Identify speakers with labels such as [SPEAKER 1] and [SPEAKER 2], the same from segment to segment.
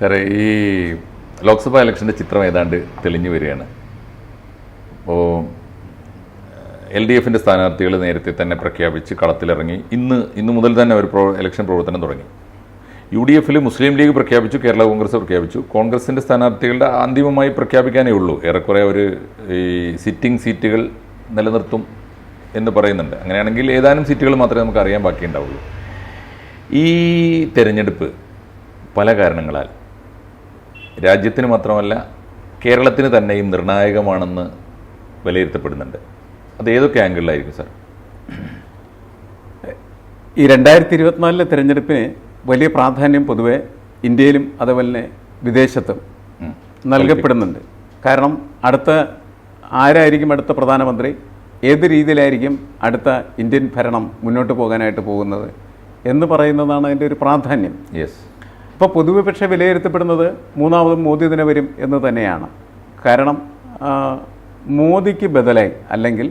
[SPEAKER 1] സാറേ ഈ ലോക്സഭാ ഇലക്ഷന്റെ ചിത്രം ഏതാണ്ട് തെളിഞ്ഞു വരികയാണ്. അപ്പോൾ എൽ ഡി എഫിന്റെ സ്ഥാനാർത്ഥികൾ നേരത്തെ തന്നെ പ്രഖ്യാപിച്ച് കളത്തിലിറങ്ങി ഇന്ന് ഇന്ന് മുതൽ തന്നെ ഒരു പ്രോ ഇലക്ഷൻ പ്രവർത്തനം തുടങ്ങി. യു ഡി എഫിൽ മുസ്ലിം ലീഗ് പ്രഖ്യാപിച്ചു കേരള കോൺഗ്രസ് പ്രഖ്യാപിച്ചു. കോൺഗ്രസിന്റെ സ്ഥാനാർത്ഥികളുടെ അന്തിമമായി പ്രഖ്യാപിക്കാനേ ഉള്ളൂ. ഏറെക്കുറെ അവർ ഈ സിറ്റിംഗ് സീറ്റുകൾ നിലനിർത്തും എന്ന് പറയുന്നുണ്ട്. അങ്ങനെയാണെങ്കിൽ ഏതാനും സീറ്റുകൾ മാത്രമേ നമുക്ക് അറിയാൻ ബാക്കിയുണ്ടാവുള്ളൂ. ഈ തെരഞ്ഞെടുപ്പ് പല കാരണങ്ങളാൽ രാജ്യത്തിന് മാത്രമല്ല കേരളത്തിന് തന്നെയും നിർണായകമാണെന്ന് വിലയിരുത്തപ്പെടുന്നുണ്ട്. അത് ഏതൊക്കെ ആംഗിളിലായിരിക്കും സാർ?
[SPEAKER 2] ഈ രണ്ടായിരത്തി ഇരുപത്തിനാലിലെ തിരഞ്ഞെടുപ്പിന് വലിയ പ്രാധാന്യം പൊതുവെ ഇന്ത്യയിലും അതുപോലെ തന്നെ വിദേശത്തും. നൽകപ്പെടുന്നുണ്ട്. കാരണം അടുത്ത ആരായിരിക്കും അടുത്ത പ്രധാനമന്ത്രി? ഏത് രീതിയിലായിരിക്കും അടുത്ത ഇന്ത്യൻ ഭരണം മുന്നോട്ട് പോകാനായിട്ട് പോകുന്നത് എന്ന് പറയുന്നതാണ് അതിന്റെ ഒരു പ്രാധാന്യം.
[SPEAKER 1] യെസ്
[SPEAKER 2] ഇപ്പോൾ പൊതുവെ പക്ഷേ വിലയിരുത്തപ്പെടുന്നത് മൂന്നാമതും മോദി തന്നെ വരും എന്ന് തന്നെയാണ്. കാരണം മോദിക്ക് ബദലായി അല്ലെങ്കിൽ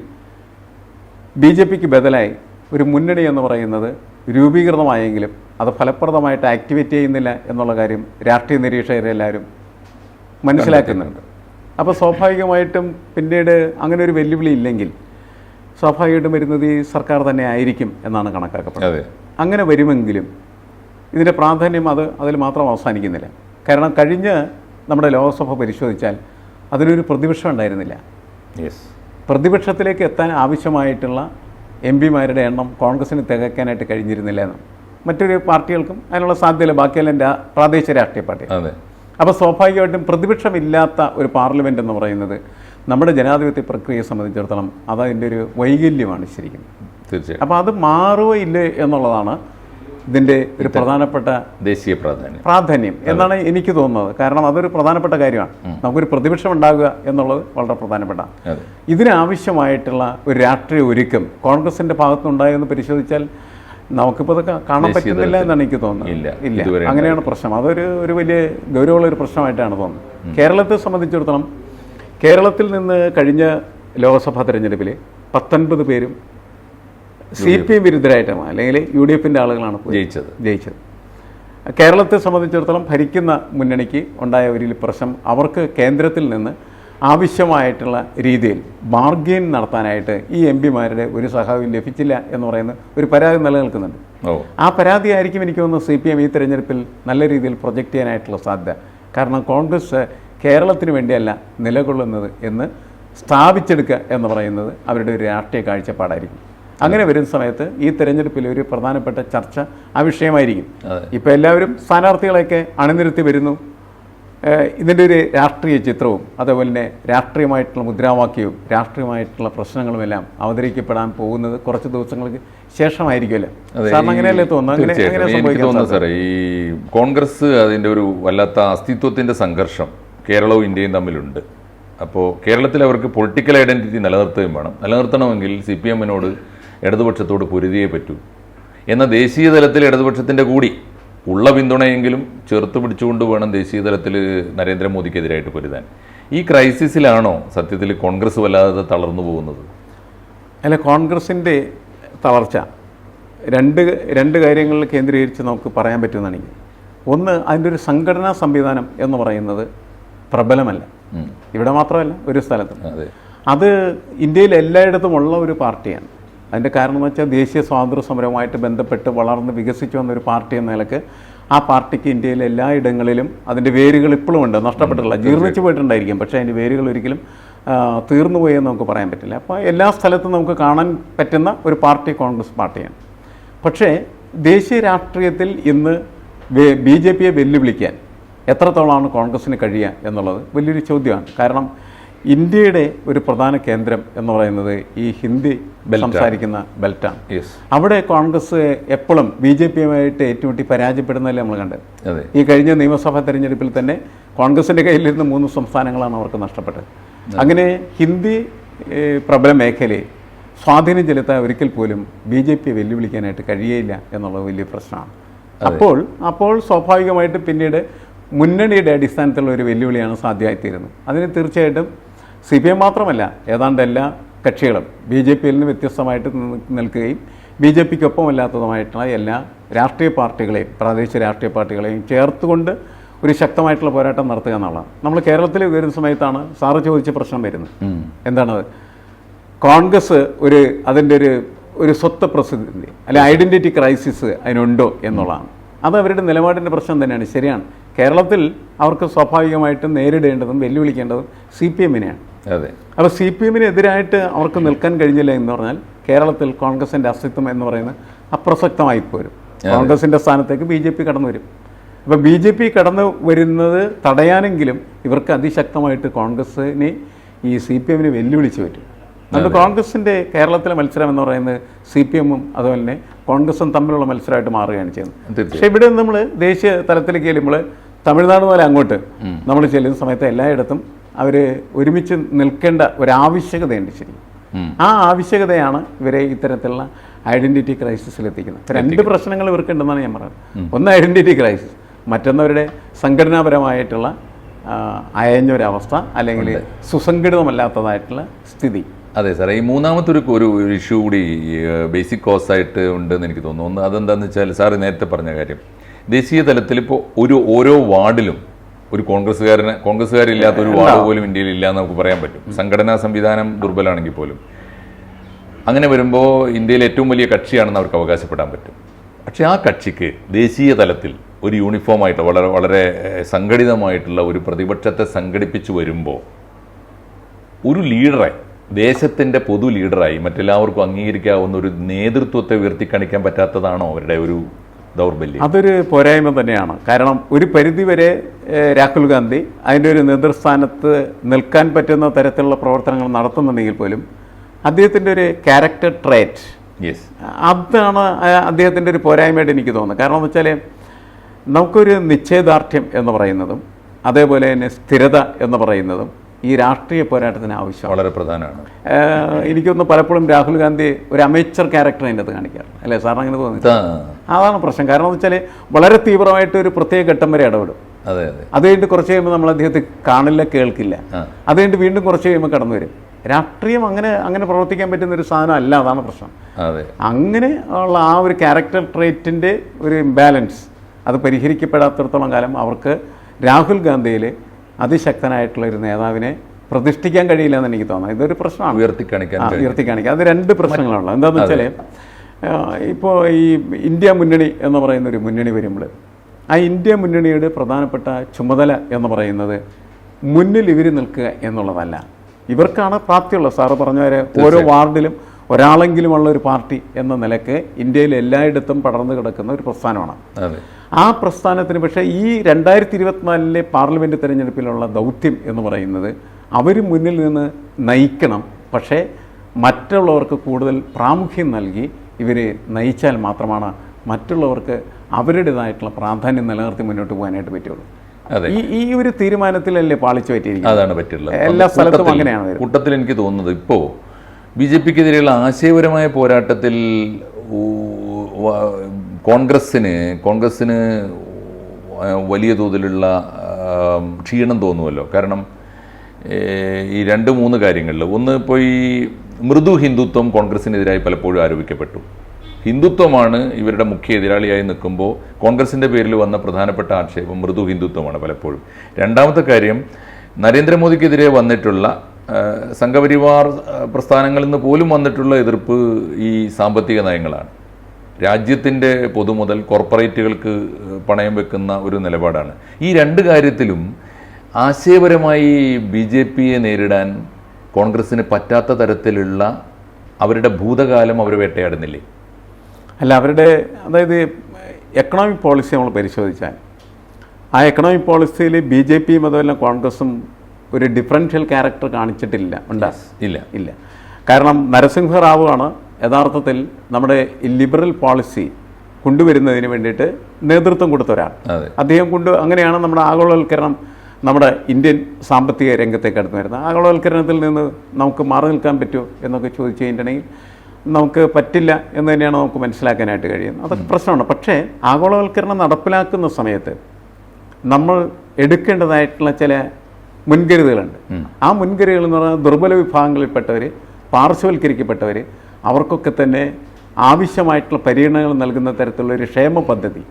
[SPEAKER 2] ബി ജെ പിക്ക് ബദലായി ഒരു മുന്നണി എന്ന് പറയുന്നത് രൂപീകൃതമായെങ്കിലും അത് ഫലപ്രദമായിട്ട് ആക്ടിവേറ്റ് ചെയ്യുന്നില്ല എന്നുള്ള കാര്യം രാഷ്ട്രീയ നിരീക്ഷകരെല്ലാവരും മനസ്സിലാക്കുന്നുണ്ട്. അപ്പോൾ സ്വാഭാവികമായിട്ടും പിന്നീട് അങ്ങനെ ഒരു വെല്ലുവിളി ഇല്ലെങ്കിൽ സ്വാഭാവികമായിട്ടും വരുന്നത് ഈ സർക്കാർ തന്നെ ആയിരിക്കും എന്നാണ് കണക്കാക്കപ്പെടുന്നത്. അങ്ങനെ വരുമെങ്കിലും ഇതിന്റെ പ്രാധാന്യം അത് അതിൽ മാത്രം അവസാനിക്കുന്നില്ല. കാരണം കഴിഞ്ഞ് നമ്മുടെ ലോകസഭ പരിശോധിച്ചാൽ അതിനൊരു പ്രതിപക്ഷം ഉണ്ടായിരുന്നില്ല.
[SPEAKER 1] യെസ്
[SPEAKER 2] പ്രതിപക്ഷത്തിലേക്ക് എത്താൻ ആവശ്യമായിട്ടുള്ള എം പിമാരുടെ എണ്ണം കോൺഗ്രസിന് തികയ്ക്കാനായിട്ട് കഴിഞ്ഞിരുന്നില്ല എന്ന്. മറ്റൊരു പാർട്ടികൾക്കും അതിനുള്ള സാധ്യതയില്ല. ബാക്കിയെല്ലാം പ്രാദേശിക രാഷ്ട്രീയ പാർട്ടി
[SPEAKER 1] അതെ.
[SPEAKER 2] അപ്പോൾ സ്വാഭാവികമായിട്ടും പ്രതിപക്ഷമില്ലാത്ത ഒരു പാർലമെന്റ് എന്ന് പറയുന്നത് നമ്മുടെ ജനാധിപത്യ പ്രക്രിയയെ സംബന്ധിച്ചിടത്തോളം അതതിന്റെ ഒരു വൈകല്യമാണ് ശരിക്കും.
[SPEAKER 1] തീർച്ചയായും
[SPEAKER 2] അപ്പോൾ അത് മാറുകയില്ലേ എന്നുള്ളതാണ് ഇതിന്റെ ഒരു പ്രധാനപ്പെട്ട
[SPEAKER 1] ദേശീയ പ്രാധാന്യം.
[SPEAKER 2] പ്രാധാന്യം എന്നാണ് എനിക്ക് തോന്നുന്നത്. കാരണം അതൊരു പ്രധാനപ്പെട്ട കാര്യമാണ്. നമുക്കൊരു പ്രതിപക്ഷം ഉണ്ടാകുക എന്നുള്ളത് വളരെ പ്രധാനപ്പെട്ട. ഇതിനാവശ്യമായിട്ടുള്ള ഒരു രാഷ്ട്രീയ ഒരുക്കം കോൺഗ്രസിന്റെ ഭാഗത്തുനിന്നുണ്ടായെന്ന് പരിശോധിച്ചാൽ നമുക്കിപ്പോൾ അത് കാ- കാണാൻ പറ്റുന്നില്ല എന്നാണ് എനിക്ക് തോന്നുന്നത്.
[SPEAKER 1] ഇല്ല.
[SPEAKER 2] അങ്ങനെയാണ് പ്രശ്നം. അതൊരു ഒരു വലിയ ഗൗരവമുള്ള ഒരു പ്രശ്നമായിട്ടാണ് തോന്നുന്നത്. കേരളത്തെ സംബന്ധിച്ചിടത്തോളം കേരളത്തിൽ നിന്ന് കഴിഞ്ഞ ലോക്സഭാ തെരഞ്ഞെടുപ്പിൽ പത്തൊൻപത് പേരും സി പി എം വിരുദ്ധരായിട്ടാണ്. അല്ലെങ്കിൽ യു ഡി എഫിന്റെ ആളുകളാണ്
[SPEAKER 1] ജയിച്ചത്.
[SPEAKER 2] ജയിച്ചത്. കേരളത്തെ സംബന്ധിച്ചിടത്തോളം ഭരിക്കുന്ന മുന്നണിക്ക് ഉണ്ടായ ഒരു പ്രശ്നം അവർക്ക് കേന്ദ്രത്തിൽ നിന്ന് ആവശ്യമായിട്ടുള്ള രീതിയിൽ ബാർഗെയിൻ നടത്താനായിട്ട് ഈ എം പിമാരുടെ ഒരു സഹായവും ലഭിച്ചില്ല എന്ന് പറയുന്ന ഒരു പരാതി നിലനിൽക്കുന്നുണ്ട്. ആ പരാതി ആയിരിക്കും എനിക്ക് തോന്നുന്നു സി പി എം ഈ തെരഞ്ഞെടുപ്പിൽ നല്ല രീതിയിൽ പ്രൊജക്റ്റ് ചെയ്യാനായിട്ടുള്ള സാധ്യത. കാരണം കോൺഗ്രസ് കേരളത്തിന് വേണ്ടിയല്ല നിലകൊള്ളുന്നത് എന്ന് സ്ഥാപിച്ചെടുക്കുക എന്ന് പറയുന്നത് അവരുടെ ഒരു രാഷ്ട്രീയ കാഴ്ചപ്പാടായിരിക്കും. അങ്ങനെ വരുന്ന സമയത്ത് ഈ തെരഞ്ഞെടുപ്പിൽ ഒരു പ്രധാനപ്പെട്ട ചർച്ച ആ വിഷയമായിരിക്കും.
[SPEAKER 1] ഇപ്പം
[SPEAKER 2] ഇപ്പോൾ എല്ലാവരും സ്ഥാനാർത്ഥികളെയൊക്കെ അണിനിരത്തി വരുന്നു. ഇതിന്റെ ഒരു രാഷ്ട്രീയ ചിത്രവും അതേപോലെ തന്നെ രാഷ്ട്രീയമായിട്ടുള്ള മുദ്രാവാക്യവും രാഷ്ട്രീയമായിട്ടുള്ള പ്രശ്നങ്ങളും എല്ലാം അവതരിക്കപ്പെടാൻ പോകുന്നത് കുറച്ച് ദിവസങ്ങൾക്ക് ശേഷമായിരിക്കുമല്ലോ? സാറിന് അങ്ങനെയല്ലേ തോന്നുന്നു
[SPEAKER 1] സാറേ ഈ കോൺഗ്രസ് അതിന്റെ ഒരു വല്ലാത്ത അസ്തിത്വത്തിന്റെ സംഘർഷം കേരളവും ഇന്ത്യയും തമ്മിലുണ്ട്. അപ്പോൾ കേരളത്തിൽ അവർക്ക് പൊളിറ്റിക്കൽ ഐഡന്റിറ്റി നിലനിർത്തുകയും വേണം. നിലനിർത്തണമെങ്കിൽ സി പി എമ്മിനോട് ഇടതുപക്ഷത്തോട് പൊരുതിയേ പറ്റൂ. എന്ന ദേശീയ തലത്തിൽ ഇടതുപക്ഷത്തിന്റെ കൂടി ഉള്ള പിന്തുണയെങ്കിലും ചേർത്ത് പിടിച്ചുകൊണ്ട് വേണം ദേശീയ തലത്തിൽ നരേന്ദ്രമോദിക്കെതിരായിട്ട് പൊരുതാൻ. ഈ ക്രൈസിസിലാണോ സത്യത്തിൽ കോൺഗ്രസ് വല്ലാതെ തളർന്നു പോകുന്നത്?
[SPEAKER 2] അല്ല കോൺഗ്രസിന്റെ തളർച്ച രണ്ട് രണ്ട് കാര്യങ്ങളിൽ കേന്ദ്രീകരിച്ച് നമുക്ക് പറയാൻ പറ്റുമെന്നാണ് ഒന്ന് അതിന്റെ ഒരു സംഘടനാ സംവിധാനം എന്ന് പറയുന്നത് പ്രബലമല്ല. ഇവിടെ മാത്രമല്ല ഒരു സ്ഥലത്തും.
[SPEAKER 1] അത്
[SPEAKER 2] ഇന്ത്യയിൽ എല്ലായിടത്തും ഉള്ള ഒരു പാർട്ടിയാണ്. അതിന്റെ കാരണം എന്ന് വെച്ചാൽ ദേശീയ സ്വാതന്ത്ര്യ സമരവുമായിട്ട് ബന്ധപ്പെട്ട് വളർന്ന് വികസിച്ചു വന്ന ഒരു പാർട്ടി എന്ന നിലയ്ക്ക് ആ പാർട്ടിക്ക് ഇന്ത്യയിലെ എല്ലായിടങ്ങളിലും അതിന്റെ വേരുകൾ ഇപ്പോഴും ഉണ്ട്. നഷ്ടപ്പെട്ടിട്ടില്ല. ജീർണിച്ചു പോയിട്ടുണ്ടായിരിക്കും. പക്ഷേ അതിന്റെ വേരുകൾ ഒരിക്കലും തീർന്നു പോയെന്ന് നമുക്ക് പറയാൻ പറ്റില്ല. അപ്പോൾ എല്ലാ സ്ഥലത്തും നമുക്ക് കാണാൻ പറ്റുന്ന ഒരു പാർട്ടി കോൺഗ്രസ് പാർട്ടിയാണ്. പക്ഷേ ദേശീയ രാഷ്ട്രീയത്തിൽ ഇന്ന് ബി ജെ പിയെ വെല്ലുവിളിക്കാൻ എത്രത്തോളമാണ് കോൺഗ്രസ്സിന് കഴിയുക എന്നുള്ളത് വലിയൊരു ചോദ്യമാണ്. കാരണം ഇന്ത്യയുടെ ഒരു പ്രധാന കേന്ദ്രം എന്ന് പറയുന്നത് ഈ ഹിന്ദി സംസാരിക്കുന്ന ബെൽറ്റാണ്. അവിടെ കോൺഗ്രസ് എപ്പോഴും ബി ജെ പിയുമായിട്ട് ഏറ്റുമുട്ടി പരാജയപ്പെടുന്നതല്ലേ നമ്മൾ കണ്ടത്? ഈ കഴിഞ്ഞ നിയമസഭാ തെരഞ്ഞെടുപ്പിൽ തന്നെ കോൺഗ്രസിന്റെ കയ്യിലിരുന്ന മൂന്ന് സംസ്ഥാനങ്ങളാണ് അവർക്ക് നഷ്ടപ്പെട്ടത്. അങ്ങനെ ഹിന്ദി പ്രബല മേഖലയിൽ സ്വാധീനം ചെലുത്താൻ ഒരിക്കൽ പോലും ബി ജെ പി വെല്ലുവിളിക്കാനായിട്ട് കഴിയേയില്ല എന്നുള്ളത് വലിയ പ്രശ്നമാണ്. അപ്പോൾ അപ്പോൾ സ്വാഭാവികമായിട്ട് പിന്നീട് മുന്നണിയുടെ അടിസ്ഥാനത്തിലുള്ള ഒരു വെല്ലുവിളിയാണ് സാധ്യമായിത്തീരുന്നത്. അതിന് തീർച്ചയായിട്ടും സി പി എം മാത്രമല്ല ഏതാണ്ട് എല്ലാ കക്ഷികളും ബി ജെ പിയിൽ നിന്ന് വ്യത്യസ്തമായിട്ട് നിൽക്കുകയും ബി ജെ പിക്കൊപ്പമല്ലാത്തതുമായിട്ടുള്ള എല്ലാ രാഷ്ട്രീയ പാർട്ടികളെയും പ്രാദേശിക രാഷ്ട്രീയ പാർട്ടികളെയും ചേർത്തുകൊണ്ട് ഒരു ശക്തമായിട്ടുള്ള പോരാട്ടം നടത്തുക എന്നുള്ളതാണ്. നമ്മൾ കേരളത്തിൽ വരുന്ന സമയത്താണ് സാറ് ചോദിച്ച പ്രശ്നം വരുന്നത്.
[SPEAKER 1] എന്താണത്
[SPEAKER 2] എന്താണ്? കോൺഗ്രസ് ഒരു അതിന്റെ ഒരു ഒരു സ്വത്ത് പ്രസിദ്ധി അല്ലെ ഐഡന്റിറ്റി ക്രൈസിസ് അതിനുണ്ടോ എന്നുള്ളതാണ്. അത് അവരുടെ നിലപാടിന്റെ പ്രശ്നം തന്നെയാണ്. ശരിയാണ്. കേരളത്തിൽ അവർക്ക് സ്വാഭാവികമായിട്ടും നേരിടേണ്ടതും വെല്ലുവിളിക്കേണ്ടതും സി പി എമ്മിനെയാണ്
[SPEAKER 1] അതെ.
[SPEAKER 2] അപ്പോൾ സി പി എമ്മിനെതിരായിട്ട് അവർക്ക് നിൽക്കാൻ കഴിഞ്ഞില്ല എന്ന് പറഞ്ഞാൽ കേരളത്തിൽ കോൺഗ്രസിന്റെ അസ്തിത്വം എന്ന് പറയുന്നത് അപ്രസക്തമായി പോരും. കോൺഗ്രസിന്റെ സ്ഥാനത്തേക്ക് ബി ജെ പി കടന്നു വരും. അപ്പോൾ ബി ജെ പി കടന്നു വരുന്നത് തടയാനെങ്കിലും ഇവർക്ക് അതിശക്തമായിട്ട് കോൺഗ്രസിനെ ഈ സി പി എമ്മിനെ വെല്ലുവിളിച്ച് പറ്റും. അതുകൊണ്ട് കോൺഗ്രസിന്റെ കേരളത്തിലെ മത്സരം എന്ന് പറയുന്നത് സി പി എമ്മും അതുപോലെ തന്നെ കോൺഗ്രസും തമ്മിലുള്ള മത്സരമായിട്ട് മാറുകയാണ് ചെയ്യുന്നത്. പക്ഷേ ഇവിടെ നമ്മൾ ദേശീയ തലത്തിലേക്ക് ചെല്ലുമ്പോൾ തമിഴ്നാട് പോലെ അങ്ങോട്ട് നമ്മൾ ചെല്ലുന്ന സമയത്ത് എല്ലായിടത്തും അവർ ഒരുമിച്ച് നിൽക്കേണ്ട ഒരു ആവശ്യകതയുണ്ട് ശരി ആ ആവശ്യകതയാണ് ഇവരെ ഇത്തരത്തിലുള്ള ഐഡന്റിറ്റി ക്രൈസിസിൽ എത്തിക്കുന്നത്. രണ്ട് പ്രശ്നങ്ങൾ ഇവർക്കുണ്ടെന്നാണ് ഞാൻ പറയുന്നത്. ഒന്ന് ഐഡന്റിറ്റി ക്രൈസിസ്. മറ്റൊന്നവരുടെ സംഘടനാപരമായിട്ടുള്ള അയഞ്ഞൊരവസ്ഥ അല്ലെങ്കിൽ സുസംഘടിതമല്ലാത്തതായിട്ടുള്ള സ്ഥിതി.
[SPEAKER 1] അതെ സാറേ ഈ മൂന്നാമത്തെ ഒരു ഒരു ഇഷ്യൂ കൂടി ബേസിക് കോസ് ആയിട്ട് ഉണ്ടെന്ന് എനിക്ക് തോന്നുന്നു. ഒന്ന് അതെന്താണെന്ന് വെച്ചാൽ സാറ് നേരത്തെ പറഞ്ഞ കാര്യം ദേശീയ തലത്തിൽ ഇപ്പോൾ ഒരു ഓരോ വാർഡിലും ഒരു കോൺഗ്രസ്സുകാരന് കോൺഗ്രസ്സുകാരില്ലാത്ത ഒരു വാർഡ് പോലും ഇന്ത്യയിൽ ഇല്ല എന്ന് നമുക്ക് പറയാൻ പറ്റും. സംഘടനാ സംവിധാനം ദുർബലമാണെങ്കിൽ പോലും. അങ്ങനെ വരുമ്പോൾ ഇന്ത്യയിലെ ഏറ്റവും വലിയ കക്ഷിയാണെന്ന് അവർക്ക് അവകാശപ്പെടാൻ പറ്റും. പക്ഷേ ആ കക്ഷിക്ക് ദേശീയ തലത്തിൽ ഒരു യൂണിഫോം ആയിട്ട് വളരെ വളരെ സംഘടിതമായിട്ടുള്ള ഒരു പ്രതിപക്ഷത്തെ സംഘടിപ്പിച്ചു വരുമ്പോൾ ഒരു ലീഡറെ ദേശത്തിന്റെ പൊതു ലീഡറായി മറ്റെല്ലാവർക്കും അംഗീകരിക്കാവുന്ന ഒരു നേതൃത്വത്തെ ഉയർത്തിക്കാണിക്കാൻ പറ്റാത്തതാണോ അവരുടെ ഒരു ദൗർബല്യം.
[SPEAKER 2] അതൊരു പോരായ്മ തന്നെയാണ്. കാരണം ഒരു പരിധിവരെ രാഹുൽ ഗാന്ധി അതിന്റെ ഒരു നേതൃസ്ഥാനത്ത് നിൽക്കാൻ പറ്റുന്ന തരത്തിലുള്ള പ്രവർത്തനങ്ങൾ നടത്തുന്നുണ്ടെങ്കിൽ പോലും അദ്ദേഹത്തിന്റെ ഒരു ക്യാരക്ടർ ട്രേറ്റ്
[SPEAKER 1] യെസ്
[SPEAKER 2] അതാണ് അദ്ദേഹത്തിന്റെ ഒരു പോരായ്മയായിട്ട് എനിക്ക് തോന്നുന്നത്. കാരണം എന്ന് വെച്ചാൽ നമുക്കൊരു നിശ്ചയദാർഢ്യം എന്ന് പറയുന്നതും അതേപോലെ തന്നെ സ്ഥിരത എന്ന് പറയുന്നതും ഈ രാഷ്ട്രീയ പോരാട്ടത്തിന് ആവശ്യം
[SPEAKER 1] വളരെ പ്രധാനമാണ്.
[SPEAKER 2] എനിക്കൊന്ന് പലപ്പോഴും രാഹുൽ ഗാന്ധി ഒരു അമേച്ചർ ക്യാരക്ടർ അതിന്റെ അത് കാണിക്കാറ് അല്ലേ? സാറിന് അങ്ങനെ തോന്നി അതാണ് പ്രശ്നം. കാരണം എന്ന് വെച്ചാൽ വളരെ തീവ്രമായിട്ട് ഒരു പ്രത്യേക ഘട്ടം വരെ ഇടപെടും.
[SPEAKER 1] അതെ അതെ.
[SPEAKER 2] കഴിഞ്ഞിട്ട് കുറച്ച് കഴിയുമ്പോൾ നമ്മൾ അദ്ദേഹത്തെ കാണില്ല കേൾക്കില്ല. അത് കഴിഞ്ഞിട്ട് വീണ്ടും കുറച്ച് കഴിയുമ്പോൾ കടന്നു വരും. രാഷ്ട്രീയം അങ്ങനെ അങ്ങനെ പ്രവർത്തിക്കാൻ പറ്റുന്ന ഒരു സാധനം അല്ല. അതാണ് പ്രശ്നം.
[SPEAKER 1] അതെ.
[SPEAKER 2] അങ്ങനെ ഉള്ള ആ ഒരു ക്യാരക്ടർ ട്രേറ്റിന്റെ ഒരു ഇംബാലൻസ് അത് പരിഹരിക്കപ്പെടാത്തിടത്തോളം കാലം അവർക്ക് രാഹുൽ ഗാന്ധിയിൽ അതിശക്തനായിട്ടുള്ള ഒരു നേതാവിനെ പ്രതിഷ്ഠിക്കാൻ കഴിയില്ല എന്ന് എനിക്ക് തോന്നുന്നു. ഇതൊരു പ്രശ്നമാണ്.
[SPEAKER 1] ഉയർത്തിക്കാണിക്കാൻ
[SPEAKER 2] കാണിക്കാൻ ഉയർത്തി കാണിക്കുക അത് രണ്ട് പ്രശ്നങ്ങളുണ്ട്. എന്താണെന്ന് വെച്ചാൽ ഇപ്പോൾ ഈ ഇന്ത്യ മുന്നണി എന്ന് പറയുന്ന ഒരു മുന്നണി വരുമ്പോൾ ആ ഇന്ത്യ മുന്നണിയുടെ പ്രധാനപ്പെട്ട ചുമതല എന്ന് പറയുന്നത് മുന്നിൽ ഇവർ നിൽക്കുക എന്നുള്ളതല്ല. ഇവർക്കാണ് പ്രാപ്തിയുള്ളത്. സാറ് പറഞ്ഞ വരെ ഓരോ വാർഡിലും ഒരാളെങ്കിലുമുള്ള ഒരു പാർട്ടി എന്ന നിലയ്ക്ക് ഇന്ത്യയിൽ എല്ലായിടത്തും പടർന്നു കിടക്കുന്ന ഒരു പ്രസ്ഥാനമാണ്. ആ പ്രസ്ഥാനത്തിന് പക്ഷേ ഈ രണ്ടായിരത്തി ഇരുപത്തിനാലിലെ പാർലമെന്റ് തിരഞ്ഞെടുപ്പിലുള്ള ദൗത്യം എന്ന് പറയുന്നത് അവർ മുന്നിൽ നിന്ന് നയിക്കണം. പക്ഷേ മറ്റുള്ളവർക്ക് കൂടുതൽ പ്രാമുഖ്യം നൽകി ഇവർ നയിച്ചാൽ മാത്രമാണ് മറ്റുള്ളവർക്ക് അവരുടേതായിട്ടുള്ള പ്രാധാന്യം നിലനിർത്തി മുന്നോട്ട് പോകാനായിട്ട് പറ്റുള്ളൂ.
[SPEAKER 1] അതെ.
[SPEAKER 2] ഈ ഈ ഒരു തീരുമാനത്തിലല്ലേ പാളിച്ചു പറ്റിയിരിക്കുന്നത്?
[SPEAKER 1] അതാണ് പറ്റില്ല
[SPEAKER 2] എല്ലാ സ്ഥലത്തും അങ്ങനെയാണ്
[SPEAKER 1] കൂട്ടത്തിൽ എനിക്ക് തോന്നുന്നത് ഇപ്പോൾ ബി ജെ പിക്കെതിരെയുള്ള ആശയപരമായ പോരാട്ടത്തിൽ കോൺഗ്രസ്സിന് കോൺഗ്രസ്സിന് വലിയ തോതിലുള്ള ക്ഷീണം തോന്നുമല്ലോ കാരണം ഈ രണ്ട് മൂന്ന് കാര്യങ്ങളിൽ ഒന്ന് ഇപ്പോൾ ഈ മൃദു ഹിന്ദുത്വം കോൺഗ്രസിനെതിരായി പലപ്പോഴും ആരോപിക്കപ്പെട്ടു. ഹിന്ദുത്വമാണ് ഇവരുടെ മുഖ്യ എതിരാളിയായി നിൽക്കുമ്പോൾ കോൺഗ്രസിന്റെ പേരിൽ വന്ന പ്രധാനപ്പെട്ട ആക്ഷേപം മൃദു ഹിന്ദുത്വമാണ് പലപ്പോഴും. രണ്ടാമത്തെ കാര്യം നരേന്ദ്രമോദിക്കെതിരെ വന്നിട്ടുള്ള സംഘപരിവാർ പ്രസ്ഥാനങ്ങളിൽ നിന്ന് പോലും വന്നിട്ടുള്ള എതിർപ്പ് ഈ സാമ്പത്തിക നയങ്ങളാണ്. രാജ്യത്തിന്റെ പൊതുമുതൽ കോർപ്പറേറ്റുകൾക്ക് പണയം വെക്കുന്ന ഒരു നിലപാടാണ്. ഈ രണ്ട് കാര്യത്തിലും ആശയപരമായി ബി ജെ പിയെ നേരിടാൻ കോൺഗ്രസ്സിന് പറ്റാത്ത തരത്തിലുള്ള അവരുടെ ഭൂതകാലം അവർ വേട്ടയാടുന്നില്ലേ?
[SPEAKER 2] അല്ല അവരുടെ അതായത് എക്കണോമിക് പോളിസി നമ്മൾ പരിശോധിച്ചാൽ ആ എക്കണോമിക് പോളിസിയിൽ ബി ജെ പിയും അതുപോലെ കോൺഗ്രസും ഒരു ഡിഫറൻഷ്യൽ ക്യാരക്ടർ കാണിച്ചിട്ടില്ല. ഉണ്ടാ?
[SPEAKER 1] ഇല്ല.
[SPEAKER 2] ഇല്ല. കാരണം നരസിംഹ റാവു ആണ് യഥാർത്ഥത്തിൽ നമ്മുടെ ലിബറൽ പോളിസി കൊണ്ടുവരുന്നതിന് വേണ്ടിയിട്ട് നേതൃത്വം കൊടുത്ത ഒരാൾ അദ്ദേഹം കൊണ്ട് അങ്ങനെയാണ് നമ്മുടെ ആഗോളവൽക്കരണം നമ്മുടെ ഇന്ത്യൻ സാമ്പത്തിക രംഗത്തേക്ക് അടുത്ത് വരുന്നത്. ആഗോളവൽക്കരണത്തിൽ നിന്ന് നമുക്ക് മാറി നിൽക്കാൻ പറ്റുമോ എന്നൊക്കെ ചോദിച്ചു കഴിഞ്ഞിട്ടുണ്ടെങ്കിൽ നമുക്ക് പറ്റില്ല എന്ന് തന്നെയാണ് നമുക്ക് മനസ്സിലാക്കാനായിട്ട് കഴിയുന്നത്. അതൊക്കെ പ്രശ്നമാണ്. പക്ഷേ ആഗോളവൽക്കരണം നടപ്പിലാക്കുന്ന സമയത്ത് നമ്മൾ എടുക്കേണ്ടതായിട്ടുള്ള ചില മുൻകരുതലുണ്ട്. ആ മുൻകരുതൽ എന്ന് പറഞ്ഞാൽ ദുർബല വിഭാഗങ്ങളിൽപ്പെട്ടവർ പാർശ്വവൽക്കരിക്കപ്പെട്ടവർ അവർക്കൊക്കെ തന്നെ ആവശ്യമായിട്ടുള്ള പരിഗണനകൾ നൽകുന്ന തരത്തിലുള്ള ഒരു ക്ഷേമ പദ്ധതി.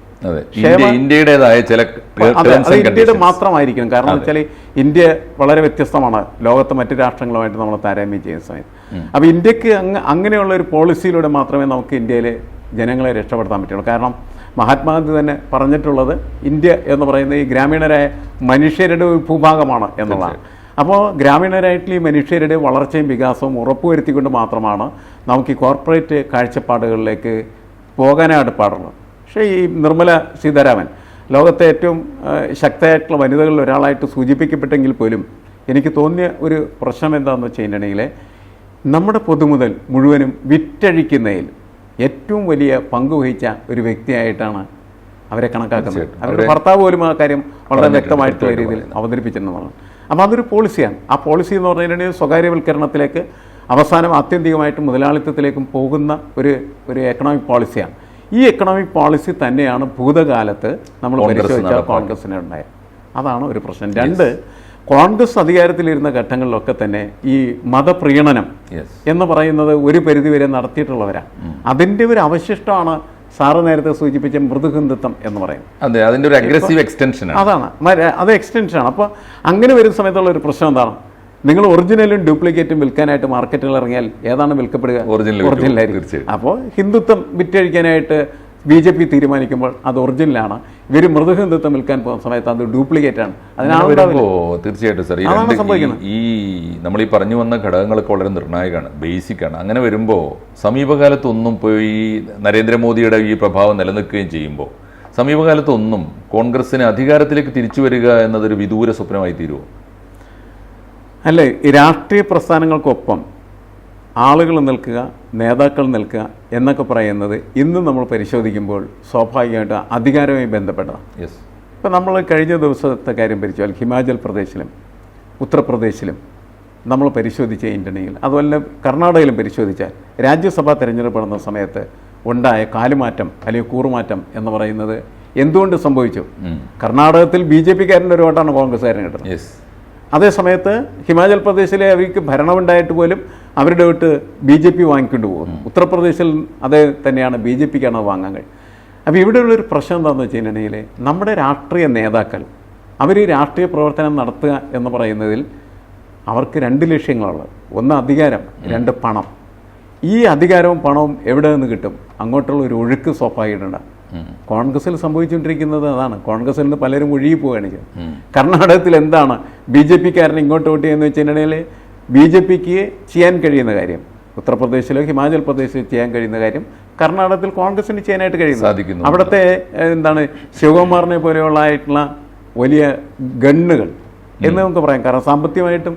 [SPEAKER 1] ഇന്ത്യയുടേതായ ചില
[SPEAKER 2] ഇന്ത്യയുടെ. മാത്രമായിരിക്കണം. കാരണം വെച്ചാൽ ഇന്ത്യ വളരെ വ്യത്യസ്തമാണ്. ലോകത്തെ മറ്റു രാഷ്ട്രങ്ങളുമായിട്ട് നമ്മൾ താരതമ്യം ചെയ്യുന്ന സമയത്ത്. അപ്പോൾ ഇന്ത്യയ്ക്ക് അങ്ങ് അങ്ങനെയുള്ള ഒരു പോളിസിയിലൂടെ മാത്രമേ നമുക്ക് ഇന്ത്യയിലെ ജനങ്ങളെ രക്ഷപ്പെടുത്താൻ പറ്റുള്ളൂ. കാരണം മഹാത്മാഗാന്ധി തന്നെ പറഞ്ഞിട്ടുള്ളത് ഇന്ത്യ എന്ന് പറയുന്നത് ഈ ഗ്രാമീണരായ മനുഷ്യരുടെ ഒരു ഭൂഭാഗമാണ് എന്നുള്ളതാണ്. അപ്പോൾ ഗ്രാമീണരായിട്ട് ഈ മനുഷ്യരുടെ വളർച്ചയും വികാസവും ഉറപ്പുവരുത്തിക്കൊണ്ട് മാത്രമാണ് നമുക്ക് ഈ കോർപ്പറേറ്റ് കാഴ്ചപ്പാടുകളിലേക്ക് പോകാനായിട്ട് പാടുള്ളൂ പക്ഷേ ഈ നിർമ്മല സീതാരാമൻ ലോകത്തെ ഏറ്റവും ശക്തയായിട്ടുള്ള വനിതകളിൽ ഒരാളായിട്ട് സൂചിപ്പിക്കപ്പെട്ടെങ്കിൽ പോലും എനിക്ക് തോന്നിയ ഒരു പ്രശ്നം എന്താണെന്ന് വെച്ച് കഴിഞ്ഞിട്ടുണ്ടെങ്കിൽ നമ്മുടെ പൊതുമുതൽ മുഴുവനും വിറ്റഴിക്കുന്നതിൽ ഏറ്റവും വലിയ പങ്ക് വഹിച്ച ഒരു വ്യക്തിയായിട്ടാണ് അവരെ കണക്കാക്കുന്നത്. അവരുടെ ഭർത്താവ് പോലും ആ കാര്യം വളരെ വ്യക്തമായിട്ടുള്ള രീതിയിൽ അവതരിപ്പിച്ചിട്ടുള്ളതാണ് അപ്പോൾ അതൊരു പോളിസിയാണ് ആ പോളിസി എന്ന് പറഞ്ഞു കഴിഞ്ഞിട്ടുണ്ടെങ്കിൽ സ്വകാര്യവൽക്കരണത്തിലേക്ക് അവസാനം ആത്യന്തികമായിട്ട് മുതലാളിത്തത്തിലേക്കും പോകുന്ന ഒരു ഒരു എക്കണോമിക് പോളിസിയാണ് ഈ എക്കണോമിക് പോളിസി തന്നെയാണ് ഭൂതകാലത്ത് നമ്മൾ
[SPEAKER 1] പരിശോധിച്ച.
[SPEAKER 2] കോൺഗ്രസിന് ഉണ്ടായത്. അതാണ് ഒരു പ്രശ്നം. രണ്ട് കോൺഗ്രസ് അധികാരത്തിലിരുന്ന ഘട്ടങ്ങളിലൊക്കെ തന്നെ ഈ മതപ്രീണനം എന്ന് പറയുന്നത് ഒരു പരിധിവരെ നടത്തിയിട്ടുള്ളവരാണ്. അതിന്റെ ഒരു അവശിഷ്ടമാണ് സാറ് നേരത്തെ സൂചിപ്പിച്ച മൃദുഹിന്ദുത്വം എന്ന് പറയും.
[SPEAKER 1] അതെ അതിന്റെ ഒരു അഗ്രസീവ് എക്സ്റ്റൻഷൻ
[SPEAKER 2] അതാണ്. അത് എക്സ്റ്റൻഷനാണ് അപ്പോൾ അങ്ങനെ വരുന്ന സമയത്തുള്ള ഒരു പ്രശ്നം എന്താണ്? നിങ്ങൾ ഒറിജിനലും ഡ്യൂപ്ലിക്കേറ്റും വിൽക്കാനായിട്ട് മാർക്കറ്റിൽ ഇറങ്ങിയാൽ ഏതാണ് വിൽക്കപ്പെടുക?
[SPEAKER 1] ഒറിജിനൽ
[SPEAKER 2] ഒറിജിനലായിരിക്കും. അപ്പോൾ ഹിന്ദുത്വം വിറ്റഴിക്കാനായിട്ട് ബി ജെ പി തീരുമാനിക്കുമ്പോൾ അത് ഒറിജിനലാണ്. ഇവർ മൃതഹിന്ദുത്വം വിൽക്കാൻ പോകുന്ന സമയത്ത് അത് ഡ്യൂപ്ലിക്കേറ്റ് ആണ്.
[SPEAKER 1] അതിനാണ് തീർച്ചയായിട്ടും സാർ ഈ നമ്മൾ ഈ പറഞ്ഞു വന്ന ഘടകങ്ങളൊക്കെ വളരെ നിർണായകമാണ് ബേസിക് ആണ്. അങ്ങനെ വരുമ്പോൾ സമീപകാലത്തൊന്നും പോയി ഈ നരേന്ദ്രമോദിയുടെ ഈ പ്രഭാവം നിലനിൽക്കുകയും ചെയ്യുമ്പോൾ സമീപകാലത്തൊന്നും കോൺഗ്രസിന് അധികാരത്തിലേക്ക് തിരിച്ചു വരിക എന്നതൊരു വിദൂര സ്വപ്നമായി തീരുമോ
[SPEAKER 2] അല്ലേ രാഷ്ട്രീയ പ്രസ്ഥാനങ്ങൾക്കൊപ്പം ആളുകൾ നിൽക്കുക നേതാക്കൾ നിൽക്കുക എന്നൊക്കെ പറയുന്നത് ഇന്ന് നമ്മൾ പരിശോധിക്കുമ്പോൾ സ്വാഭാവികമായിട്ട് അധികാരവുമായി ബന്ധപ്പെട്ടതാണ്.
[SPEAKER 1] യെസ്
[SPEAKER 2] ഇപ്പം നമ്മൾ കഴിഞ്ഞ ദിവസത്തെ കാര്യം പരിശോധിച്ചാൽ ഹിമാചൽ പ്രദേശിലും ഉത്തർപ്രദേശിലും നമ്മൾ പരിശോധിച്ച കഴിഞ്ഞിട്ടുണ്ടെങ്കിൽ അതുപോലെ കർണാടകയിലും പരിശോധിച്ചാൽ രാജ്യസഭാ തെരഞ്ഞെടുപ്പ് നടന്ന സമയത്ത് ഉണ്ടായ കാലുമാറ്റം അല്ലെങ്കിൽ കൂറുമാറ്റം എന്ന് പറയുന്നത് എന്തുകൊണ്ട് സംഭവിച്ചു? കർണാടകത്തിൽ ബി ജെ പിക്കാരന്റെ ഒരു വോട്ടാണ് കോൺഗ്രസ്സുകാരൻ കിട്ടുന്നത്.
[SPEAKER 1] യെസ്
[SPEAKER 2] അതേ സമയത്ത് ഹിമാചൽ പ്രദേശിലെ അവർക്ക് ഭരണമുണ്ടായിട്ട് പോലും അവരുടെ വിട്ട് ബി ജെ പി വാങ്ങിക്കൊണ്ട് പോകുന്നു. ഉത്തർപ്രദേശിൽ അതേ തന്നെയാണ് ബി ജെ പിക്കാണ് വാങ്ങാൻ കഴിയും അപ്പോൾ ഇവിടെയുള്ളൊരു പ്രശ്നം എന്താണെന്ന് വെച്ച് കഴിഞ്ഞിട്ടുണ്ടെങ്കിൽ നമ്മുടെ രാഷ്ട്രീയ നേതാക്കൾ അവർ ഈ രാഷ്ട്രീയ പ്രവർത്തനം നടത്തുക എന്ന് പറയുന്നതിൽ അവർക്ക് രണ്ട് ലക്ഷ്യങ്ങളുള്ളത് ഒന്ന് അധികാരം രണ്ട് പണം. ഈ അധികാരവും പണവും എവിടെ നിന്ന് കിട്ടും? അങ്ങോട്ടുള്ള ഒരു ഒഴുക്ക് സ്വാഭാവികമുണ്ട് കോൺഗ്രസിൽ സംഭവിച്ചുകൊണ്ടിരിക്കുന്നത് അതാണ്. കോൺഗ്രസിൽ നിന്ന് പലരും ഒഴുകി പോവുകയാണ് ചെയ്യുന്നത് കർണാടകത്തിൽ എന്താണ്? ബി ജെ പിക്കാരൻ ഇങ്ങോട്ട് വോട്ട് ചെയ്യുന്നത് വെച്ചിട്ടുണ്ടെങ്കിൽ ബി ജെ പിക്ക് ചെയ്യാൻ കഴിയുന്ന കാര്യം ഉത്തർപ്രദേശിലോ ഹിമാചൽ പ്രദേശിലോ ചെയ്യാൻ കഴിയുന്ന കാര്യം കർണാടകത്തിൽ കോൺഗ്രസിന് ചെയ്യാനായിട്ട് കഴിയുന്നു
[SPEAKER 1] സാധിക്കുന്നു.
[SPEAKER 2] അവിടുത്തെ എന്താണ് ശിവകുമാറിനെ പോലെയുള്ള ആയിട്ടുള്ള വലിയ ഗണ്ണുകൾ എന്ന് നമുക്ക് പറയാം. കാരണം സാമ്പത്തികമായിട്ടും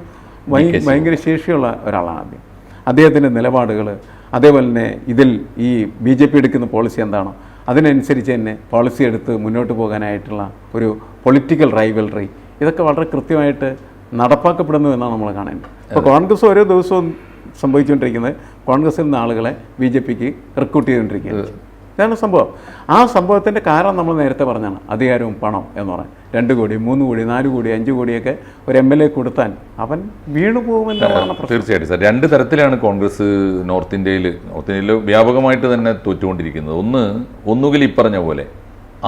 [SPEAKER 2] ഭയ- ഭയങ്കര ശേഷിയുള്ള ഒരാളാണ് അദ്ദേഹം അദ്ദേഹത്തിന്റെ നിലപാടുകൾ അതേപോലെ തന്നെ ഇതിൽ ഈ ബി ജെ പി എടുക്കുന്ന പോളിസി എന്താണോ അതിനനുസരിച്ച് തന്നെ പോളിസി എടുത്ത് മുന്നോട്ട് പോകാനായിട്ടുള്ള ഒരു പൊളിറ്റിക്കൽ റൈവൽറി ഇതൊക്കെ വളരെ കൃത്യമായിട്ട് നടപ്പാക്കപ്പെടുന്നു എന്നാണ് നമ്മൾ കാണേണ്ടത് അപ്പോൾ കോൺഗ്രസ് ഓരോ ദിവസവും സംഭവിച്ചുകൊണ്ടിരിക്കുന്നത് കോൺഗ്രസിൽ നിന്ന് ആളുകളെ ബി ജെ പിക്ക് റിക്രൂട്ട് ചെയ്തുകൊണ്ടിരിക്കുകയാണ്. ഇതാണ് സംഭവം. ആ സംഭവത്തിന്റെ കാരണം നമ്മൾ നേരത്തെ പറഞ്ഞാണ് അധികാരവും പണം എന്ന് പറയാൻ രണ്ട് കോടി മൂന്ന് കോടി നാല് കോടി അഞ്ച് കോടിയൊക്കെ ഒരു എം എൽ എ കൊടുത്താൽ അവൻ വീണു പോകുമെന്നുള്ളതാണ് പ്രശ്നം.
[SPEAKER 1] തീർച്ചയായിട്ടും സാർ. രണ്ട് തരത്തിലാണ് കോൺഗ്രസ് നോർത്ത് ഇന്ത്യയിൽ നോർത്ത് ഇന്ത്യയിൽ വ്യാപകമായിട്ട് തന്നെ തോറ്റുകൊണ്ടിരിക്കുന്നത്. ഒന്ന് ഒന്നുകിൽ ഈ പറഞ്ഞ പോലെ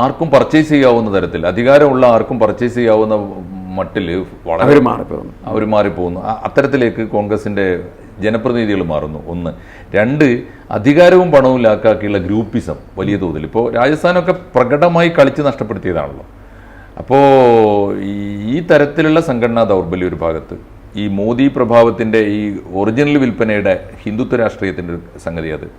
[SPEAKER 1] ആർക്കും പർച്ചേസ് ചെയ്യാവുന്ന തരത്തിൽ അധികാരമുള്ള ആർക്കും പർച്ചേസ് ചെയ്യാവുന്ന മട്ടിൽ വളരെ
[SPEAKER 2] അവർ മാറിപ്പോകുന്നു.
[SPEAKER 1] അവർ മാറിപ്പോകുന്നു. അ- അത്തരത്തിലേക്ക് കോൺഗ്രസിന്റെ ജനപ്രതിനിധികൾ മാറുന്നു. ഒന്ന്. രണ്ട് അധികാരവും പണവും ലാക്കാക്കിയുള്ള ഗ്രൂപ്പിസം വലിയ തോതിൽ. ഇപ്പോൾ രാജസ്ഥാനൊക്കെ പ്രകടമായി കളിച്ച് നഷ്ടപ്പെടുത്തിയതാണല്ലോ. അപ്പോൾ ഈ തരത്തിലുള്ള സംഘടനാ ദൗർബല്യം ഒരു ഭാഗത്ത് ഈ മോദി പ്രഭാവത്തിന്റെ ഈ ഒറിജിനൽ വിൽപ്പനയുടെ ഹിന്ദുത്വ രാഷ്ട്രീയത്തിന്റെ ഒരു സംഗതി അത്.